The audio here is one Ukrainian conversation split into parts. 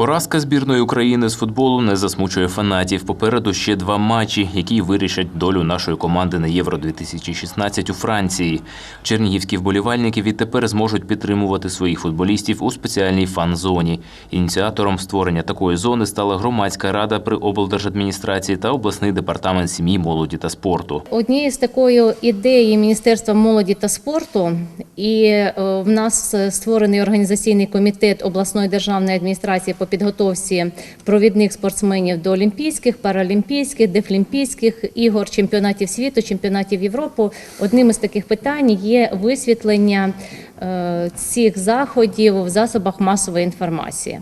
Поразка збірної України з футболу не засмучує фанатів. Попереду ще два матчі, які вирішать долю нашої команди на Євро 2016 у Франції. Чернігівські вболівальники відтепер зможуть підтримувати своїх футболістів у спеціальній фан-зоні. Ініціатором створення такої зони стала громадська рада при облдержадміністрації та обласний департамент сім'ї, молоді та спорту. Однією з такої ідеї Міністерства молоді та спорту, і е, в нас е, створений організаційний комітет обласної державної адміністрації по підготовці провідних спортсменів до Олімпійських, Паралімпійських, Дефлімпійських ігор, чемпіонатів світу, чемпіонатів Європи. Одним із таких питань є висвітлення е, цих заходів в засобах масової інформації.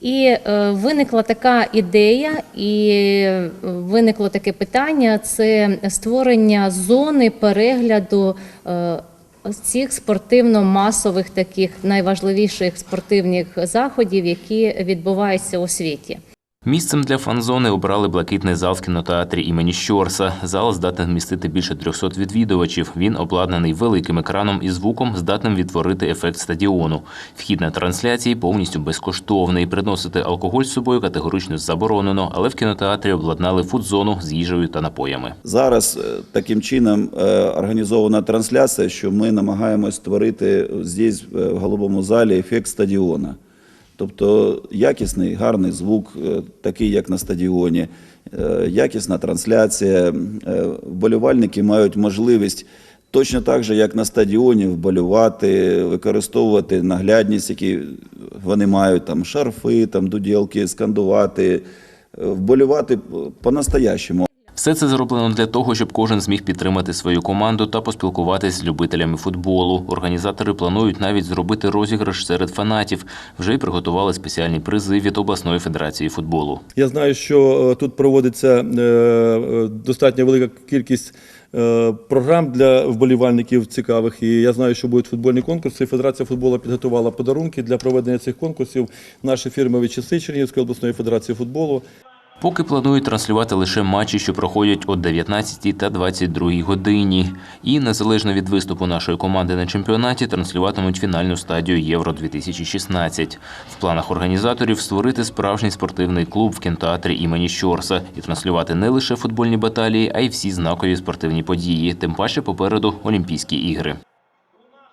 І е, виникла така ідея, і е, виникло таке питання: це створення зони перегляду. Цих спортивно-масових таких найважливіших спортивних заходів, які відбуваються у світі. Місцем для фан-зони обрали блакитний зал в кінотеатрі імені Щорса. Зал здатний вмістити більше 300 відвідувачів. Він обладнаний великим екраном і звуком, здатним відтворити ефект стадіону. Вхід на трансляції повністю безкоштовний. Приносити алкоголь з собою категорично заборонено, але в кінотеатрі обладнали фудзону з їжею та напоями. Зараз е, таким чином е, організована трансляція, що ми намагаємось створити здесь, е, в голубому залі, ефект стадіона. Тобто якісний, гарний звук, е, такий, як на стадіоні, е, якісна трансляція. Е, Вболівальники мають можливість точно так же, як на стадіоні, вболювати, використовувати наглядність, які вони мають, там шарфи, там дуділки, скандувати, вболювати по-настоящему. Все це зроблено для того, щоб кожен зміг підтримати свою команду та поспілкуватись з любителями футболу. Організатори планують навіть зробити розіграш серед фанатів. Вже й приготували спеціальні призи від обласної федерації футболу. Я знаю, що е, тут проводиться е, е, достатньо велика кількість програм для вболівальників цікавих. І я знаю, що будуть футбольні конкурси. Федерація футболу підготувала подарунки для проведення цих конкурсів. Наші фірмові часи Чернігівської обласної федерації футболу. Поки планують транслювати лише матчі, що проходять о 19 та 22 годині. І незалежно від виступу нашої команди на чемпіонаті, транслюватимуть фінальну стадію Євро 2016. В планах організаторів створити справжній спортивний клуб в кінотеатрі імені Щорса і транслювати не лише футбольні баталії, а й всі знакові спортивні події. Тим паче попереду Олімпійські ігри.